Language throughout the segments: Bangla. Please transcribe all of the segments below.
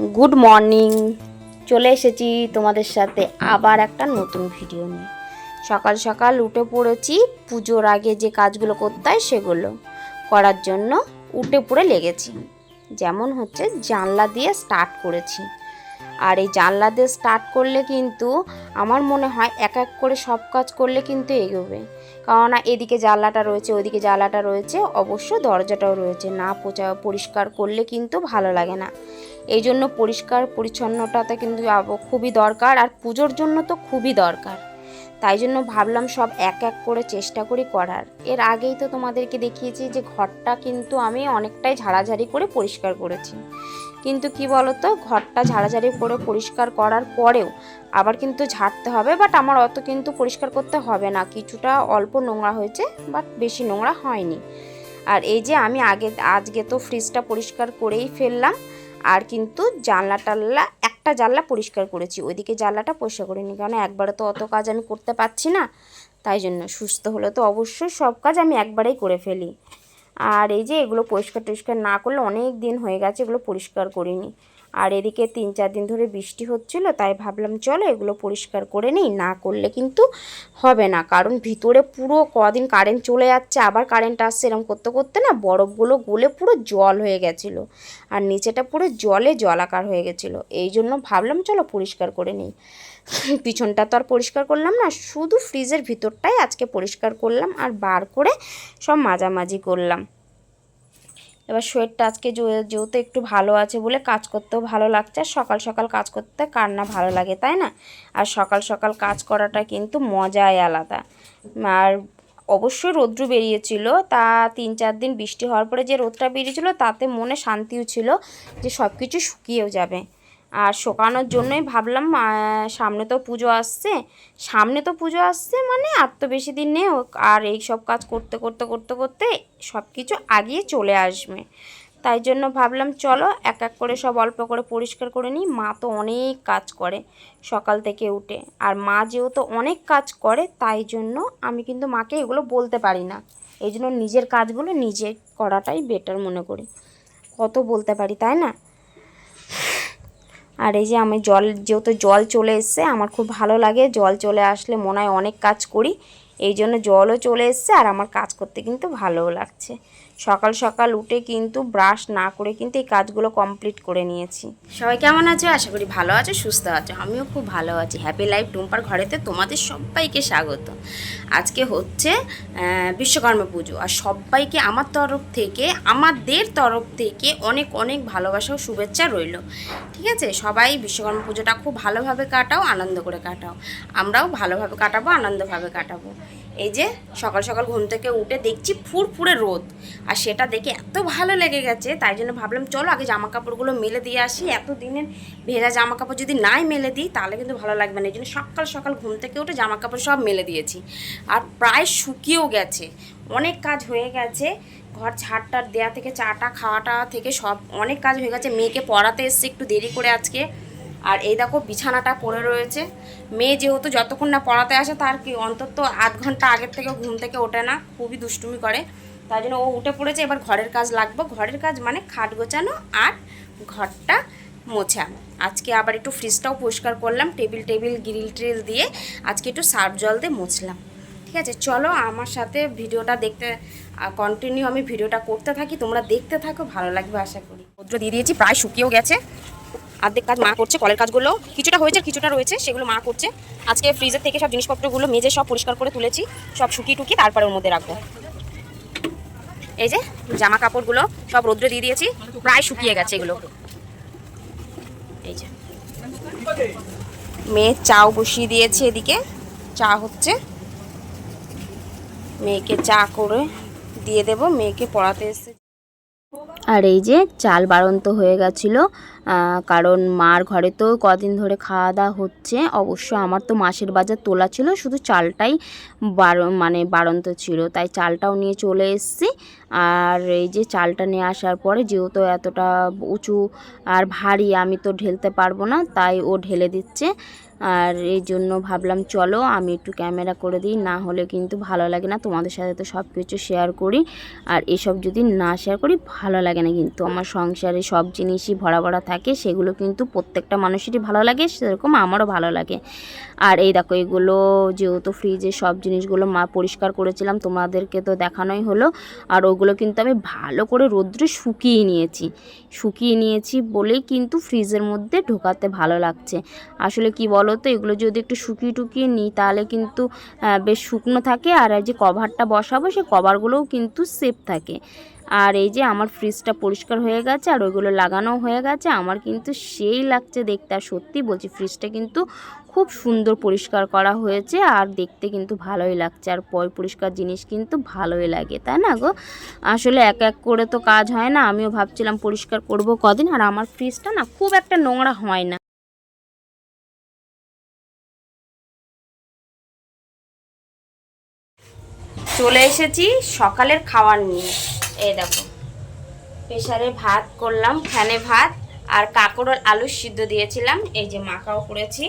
গুড মর্নিং চলে এসেছি তোমাদের সাথে আবার একটা নতুন ভিডিও নিয়ে। সকাল সকাল উঠে পড়েছি, পুজোর আগে যে কাজগুলো করতে হয় সেগুলো করার জন্য উঠে পড়ে লেগেছি। যেমন হচ্ছে জানলা দিয়ে স্টার্ট করেছি। আর এই জানলা দিয়ে স্টার্ট করলে কিন্তু আমার মনে হয় এক এক করে সব কাজ করলে কিন্তু এগোবে। কেননা এদিকে জানলাটা রয়েছে, ওদিকে জানলাটা রয়েছে, অবশ্য দরজাটাও রয়েছে। না পোচা, পরিষ্কার করলে কিন্তু ভালো লাগে না। এই জন্য পরিষ্কার পরিচ্ছন্নতাটা কিন্তু খুবই দরকার আর পুজোর জন্য তো খুবই দরকার। তাই জন্য ভাবলাম সব এক এক করে চেষ্টা করি করার। এর আগেই তো তোমাদেরকে দেখিয়েছি যে ঘরটা কিন্তু আমি অনেকটাই ঝাড়াঝাড়ি করে পরিষ্কার করেছি। কিন্তু কি বলতো, ঘরটা ঝাড়াঝাড়ি করে পরিষ্কার করার পরেও আবার কিন্তু ঝাড়তে হবে বাট আমার অত কিন্তু পরিষ্কার করতে হবে না। কিছুটা অল্প নোংরা হয়েছে বাট বেশি নোংরা হয়নি। আর এই যে আমি আগে, আজকে তো ফ্রিজটা পরিষ্কার করেই ফেললাম, আর কিন্তু জানলা টাল্লা একটা জানলা পরিষ্কার করেছি, ওইদিকে জানলাটা পরিষ্কার করিনি, কারণ একবারে তো অত কাজ আমি করতে পারছি না। তাই জন্য সুস্থ হলে তো অবশ্যই সব কাজ আমি একবারেই করে ফেলি। আর এই যে এগুলো পরিষ্কার টরিষ্কার না করলে অনেক দিন হয়ে গেছে এগুলো পরিষ্কার করিনি। আর এদিকে তিন চার দিন ধরে বৃষ্টি হচ্ছিল, তাই ভাবলাম চলো এগুলো পরিষ্কার করে নিই, না করলে কিন্তু হবে না। কারণ ভিতরে পুরো কদিন কারেন্ট চলে যাচ্ছে, আবার কারেন্ট আসছে এরকম করতে করতে না বরফগুলো গলে পুরো জল হয়ে গেছিল। আর নিচেটা পুরো জলে জলাকার হয়ে গেছিল। এই জন্য ভাবলাম চলো পরিষ্কার করে নিই। পিছনটা তো আর পরিষ্কার করলাম না, শুধু ফ্রিজের ভিতরটাই আজকে পরিষ্কার করলাম আর বার করে সব মাঝামাঝি করলাম। এবার শরীরটা আজকে যেহেতু একটু ভালো আছে বলে কাজ করতেও ভালো লাগছে, আর সকাল সকাল কাজ করতে কার না ভালো লাগে, তাই না? আর সকাল সকাল কাজ করাটা কিন্তু মজাই আলাদা। আর অবশ্যই রৌদ্র বেরিয়েছিল, তা তিন চার দিন বৃষ্টি হওয়ার পরে যে রোদটা বেরিয়েছিল তাতে মনে শান্তিও ছিল যে সব কিছু শুকিয়েও যাবে। আর শোকানোর জন্যই ভাবলাম সামনে তো পুজো আসছে। সামনে তো পুজো আসছে মানে আর তো বেশি দিন নেই আর এই সব কাজ করতে করতে করতে করতে সব কিছু আগিয়ে চলে আসবে। তাই জন্য ভাবলাম, চলো এক এক করে সব অল্প করে পরিষ্কার করে নিই। মা তো অনেক কাজ করে সকাল থেকে উঠে। আর মা যেহেতু অনেক কাজ করে, তাই জন্য আমি কিন্তু মাকে এগুলো বলতে পারি না। এই জন্য নিজের কাজগুলো নিজে করাটাই বেটার মনে করি। কত বলতে পারি, তাই না? আর এই যে আমি জল, যেহেতু জল চলে এসছে, আমার খুব ভালো লাগে। জল চলে আসলে মনে হয় অনেক কাজ করি। এই জন্য জলও চলে এসছে আর আমার কাজ করতে কিন্তু ভালোও লাগছে। সকাল সকাল উঠে কিন্তু ব্রাশ না করে কিন্তু এই কাজগুলো কমপ্লিট করে নিয়েছি। সবাই কেমন আছো? আশা করি ভালো আছো, সুস্থ আছো। আমিও খুব ভালো আছি। হ্যাপি লাইফ টুম্পার ঘরেতে তোমাদের সবাইকে স্বাগত। আজকে হচ্ছে বিশ্বকর্মা পুজো। আর সবাইকে আমার তরফ থেকে, আমাদের তরফ থেকে অনেক অনেক ভালোবাসা ও শুভেচ্ছা রইল। ঠিক আছে? সবাই বিশ্বকর্মা পুজোটা খুব ভালোভাবে কাটাও, আনন্দ করে কাটাও। আমরাও ভালোভাবে কাটাবো, আনন্দভাবে কাটাবো। এই যে সকাল সকাল ঘুম থেকে উঠে দেখছি ফুরফুরে রোদ। আর সেটা দেখে এত ভালো লেগে গেছে, তাই জন্য ভাবলাম চলো আগে জামা কাপড়গুলো মেলে দিয়ে আসি। এত দিনের ভেজা জামা কাপড় যদি নাই মেলে দিই, তাহলে কিন্তু ভালো লাগবে না। এই জন্য সকাল সকাল ঘুম থেকে উঠে জামা কাপড় সব মেলে দিয়েছি। আর প্রায় শুকিয়েও গেছে। অনেক কাজ হয়ে গেছে। ঘর ঝাড়টার দেয়া থেকে, চাটা খাওয়াটা থেকে সব অনেক কাজ হয়ে গেছে। মেয়েকে পড়াতে এসছে একটু দেরি করে আজকে। আর এই দেখো বিছানাটা পড়ে রয়েছে। মেয়ে যেহেতু যতক্ষণ না পড়াতে আসে, তার কি অন্তত আধ ঘণ্টা আগের থেকে ঘুম থেকে ওঠে না। খুবই দুষ্টুমি করে। তাই জন্য ও উঠে পড়েছে, এবার ঘরের কাজ লাগবো। ঘরের কাজ মানে খাট গোছানো আর ঘরটা মোছা। আজকে আবার একটু ফ্রিজটাও পরিষ্কার করলাম টেবিল টেবিল গ্রিল ট্রিল দিয়ে আজকে একটু সার্ফ জল দিয়ে মুছলাম। ঠিক আছে, চলো আমার সাথে ভিডিওটা দেখতে কন্টিনিউ আমি ভিডিওটা করতে থাকি, তোমরা দেখতে থাকো, ভালো লাগবে আশা করি। রৌদ্র দিয়ে দিয়েছি, প্রায় শুকিয়েও গেছে। অর্ধেক কাজ মা করছে, কলের কাজগুলো কিছুটা হয়েছে, কিছুটা রয়েছে, সেগুলো মা করছে। আজকে ফ্রিজের থেকে সব জিনিসপত্রগুলো মেজে সব পরিষ্কার করে তুলেছি, সব শুকিয়ে টুকিয়ে তারপরে ওর মধ্যে রাখব। এই যে জামা কাপড়গুলো সব রোদ্রে দিয়ে দিয়েছি, প্রায় শুকিয়ে গেছে এগুলো। এই যে। মেয়ে চাও বসিয়ে দিয়েছে এদিকে, চা হচ্ছে। মেয়েকে চা করে দিয়ে দেব, মেয়েকে পড়াতে এসে আর এই যে চাল বাড়ন্ত হয়ে গেছিল কারণ মার ঘরে তো কদিন ধরে খাওয়া দাওয়া হচ্ছে। অবশ্য আমার তো মাসের বাজার তোলা ছিল, শুধু চালটাই বার মানে বাড়ন্ত ছিল। তাই চালটাও নিয়ে চলে এসেছি। আর এই যে চালটা নিয়ে আসার পরে যেহেতু এতটা উঁচু আর ভারী, আমি তো ঢেলতে পারব না, তাই ও ঢেলে দিচ্ছে। আর এই জন্য ভাবলাম, চলো আমি একটু ক্যামেরা করে দিই, না হলে কিন্তু ভালো লাগে না। তোমাদের সাথে তো সব কিছু শেয়ার করি। আর এসব যদি না শেয়ার করি, ভালো লাগে না কিন্তু। আমার সংসারে সব জিনিসই ভরা ভরা থাকে, সেগুলো কিন্তু প্রত্যেকটা মানুষেরই ভালো লাগে, সেরকম আমারও ভালো লাগে। আর এই দেখো, এগুলো যেহেতু ফ্রিজে সব জিনিসগুলো মা পরিষ্কার করেছিলাম, তোমাদেরকে তো দেখানোই হলো। আর ওগুলো কিন্তু আমি ভালো করে রোদ্রে শুকিয়ে নিয়েছি। শুকিয়ে নিয়েছি বলেই কিন্তু ফ্রিজের মধ্যে ঢোকাতে ভালো লাগছে। আসলে কি বলো তো, এগুলো যদি একটু শুকিয়ে টুকিয়ে নিই, তাহলে কিন্তু বেশ শুকনো থাকে। আর এই যে কভারটা বসাবো, সেই কভারগুলোও কিন্তু সেফ থাকে। আর এই যে আমার ফ্রিজটা পরিষ্কার হয়ে গেছে, আর ওইগুলো লাগানো হয়ে গেছে। আমার কিন্তু সেই লাগছে দেখতে, আর সত্যি বলছি ফ্রিজটা কিন্তু খুব সুন্দর পরিষ্কার করা হয়েছে, আর দেখতে কিন্তু ভালোই লাগছে। আর পয় পরিষ্কার জিনিস কিন্তু ভালোই লাগে, তাই না গো? আসলে এক এক করে তো কাজ হয় না, আমিও ভাবছিলাম পরিষ্কার করব কদিন, আর আমার ফ্রিজটা না খুব একটা নোংরা হয় না। চলে এসেছি সকালের খাওয়ার নিয়ে। এই দেখো প্রেশারে ভাত করলাম, ফ্যানে ভাত, আর কাঁকড়োর আলু সিদ্ধ দিয়েছিলাম, এই যে মাখাও করেছি,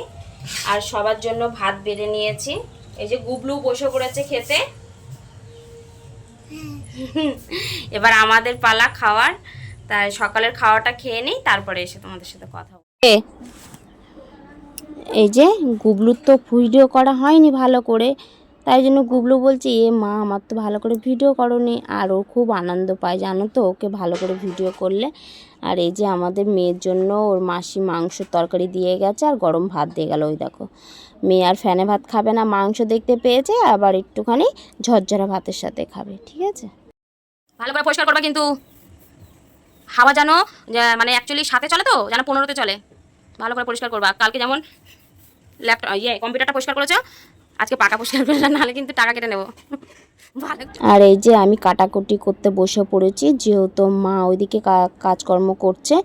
আর সবার জন্য ভাত বেড়ে নিয়েছি। এই যে গুবলু বসে পড়েছে খেতে। এবার আমাদের পালা খাওয়ার, তাই সকালের খাওয়াটা খেয়ে নিই, তারপরে এসে তোমাদের সাথে কথা এই যে গুবলুর তো ভিডিও করা হয়নি ভালো করে তাই জন্য গুবলু বলছে, এ মা, আমার তো ভালো করে ভিডিও করনি। আর ও খুব আনন্দ পায়, জানো তো? ওকে ভালো করে ভিডিও করলে। আর এই যে আমাদের মেয়ের জন্য ওর মাসি মাংসের তরকারি দিয়ে গেছে আর গরম ভাত দিয়ে গেল, ওই দেখো। মেয়ে আর ফ্যানে ভাত খাবে না, মাংস দেখতে পেয়েছে, আবার একটুখানি ঝরঝরা ভাতের সাথে খাবে, ঠিক আছে? ভালো করে পরিষ্কার করবা কিন্তু। হাওয়া যেন মানে অ্যাকচুয়ালি সাথে চলে তো, যেন পনেরোতে চলে। ভালো করে পরিষ্কার করবা। কালকে যেমন ল্যাপটপ ইয়ে কম্পিউটারটা পরিষ্কার করেছ আজকে পাকা পরিষ্কার করলে নাহলে কিন্তু টাকা কেটে নেব। আর এই যে আমি কাটাকুটি করতে বসে পড়েছি যেহেতু মা ওইদিকে কাজকর্ম করছে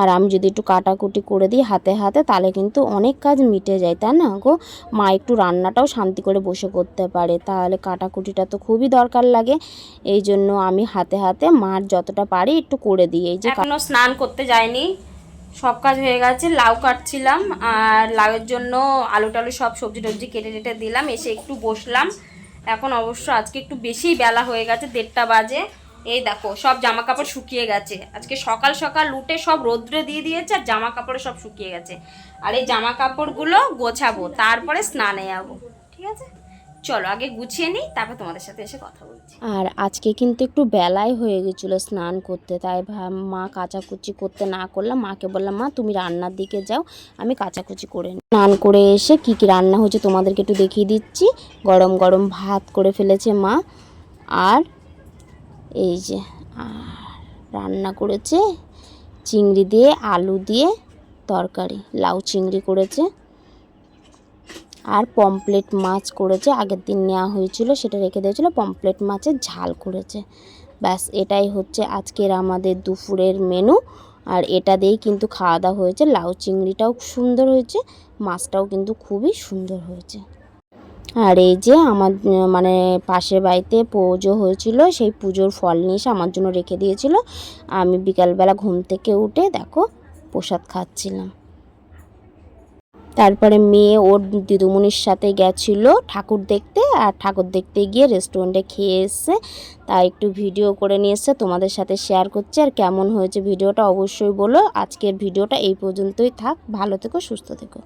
আর আমি যদি একটু কাটাকুটি করে দিই হাতে হাতে তাহলে কিন্তু অনেক কাজ মিটে যায় তাই না গো? মা একটু রান্নাটাও শান্তি করে বসে করতে পারে তাহলে কাটাকুটিটা তো খুবই দরকার লাগে। এই জন্য আমি হাতে হাতে মার যতটা পারি একটু করে দিই এই যে স্নান করতে যায়নি সব কাজ হয়ে গেছে, লাউ কাটছিলাম আর লাউয়ের জন্য আলু টালু সব সবজি টবজি কেটে টেটে দিলাম, এসে একটু বসলাম। এখন অবশ্য আজকে একটু বেশিই বেলা হয়ে গেছে, দেড়টা বাজে। এই দেখো, সব জামা কাপড় শুকিয়ে গেছে। আজকে সকাল সকাল উঠে সব রোদ্রে দিয়ে দিয়েছে আর জামা কাপড়ে সব শুকিয়ে গেছে। আর এই জামা কাপড়গুলো গোছাবো, তারপরে স্নানে যাব, ঠিক আছে? চলো, আগে গুছিয়ে নিই, তারপর তোমাদের সাথে এসে কথা বলছি। আর আজকে কিন্তু একটু বেলায় হয়ে গেছিল স্নান করতে, তাই মা কাচাকুচি করতে না করলাম। মাকে বললাম, মা, তুমি রান্নার দিকে যাও, আমি কাচাকুচি করে স্নান করে এসে কি কি রান্না হয়েছে তোমাদেরকে একটু দেখিয়ে দিচ্ছি। গরম গরম ভাত করে ফেলেছে মা। আর এই যে রান্না করেছে, চিংড়ি দিয়ে, আলু দিয়ে তরকারি, লাউ চিংড়ি করেছে। আর পমপ্লেট মাছ করেছে, আগের দিন নেওয়া হয়েছিল, সেটা রেখে দিয়েছিল, পমপ্লেট মাছের ঝাল করেছে। ব্যাস, এটাই হচ্ছে আজকের আমাদের দুপুরের মেনু আর এটা দিয়েই কিন্তু খাওয়া দাওয়া হয়েছে। লাউ চিংড়িটাও সুন্দর হয়েছে, মাছটাও কিন্তু খুবই সুন্দর হয়েছে। আর এই যে আমার মানে পাশের বাড়িতে পুজো হয়েছিল, সেই পুজোর ফল নিয়ে এসে আমার জন্য রেখে দিয়েছিল। আমি বিকালবেলা ঘুম থেকে উঠে, দেখো, প্রসাদ খাচ্ছিলাম। তারপরে মেয়ে ওর দিদুমণির সাথে গেছিল ঠাকুর দেখতে, আর ঠাকুর দেখতে গিয়ে রেস্টুরেন্টে খেয়ে এসছে। তাই একটু ভিডিও করে নিয়ে এসছে, তোমাদের সাথে শেয়ার করছে। আর কেমন হয়েছে ভিডিওটা অবশ্যই বলো। আজকের ভিডিওটা এই পর্যন্তই থাক। ভালো থেকো, সুস্থ থেকো।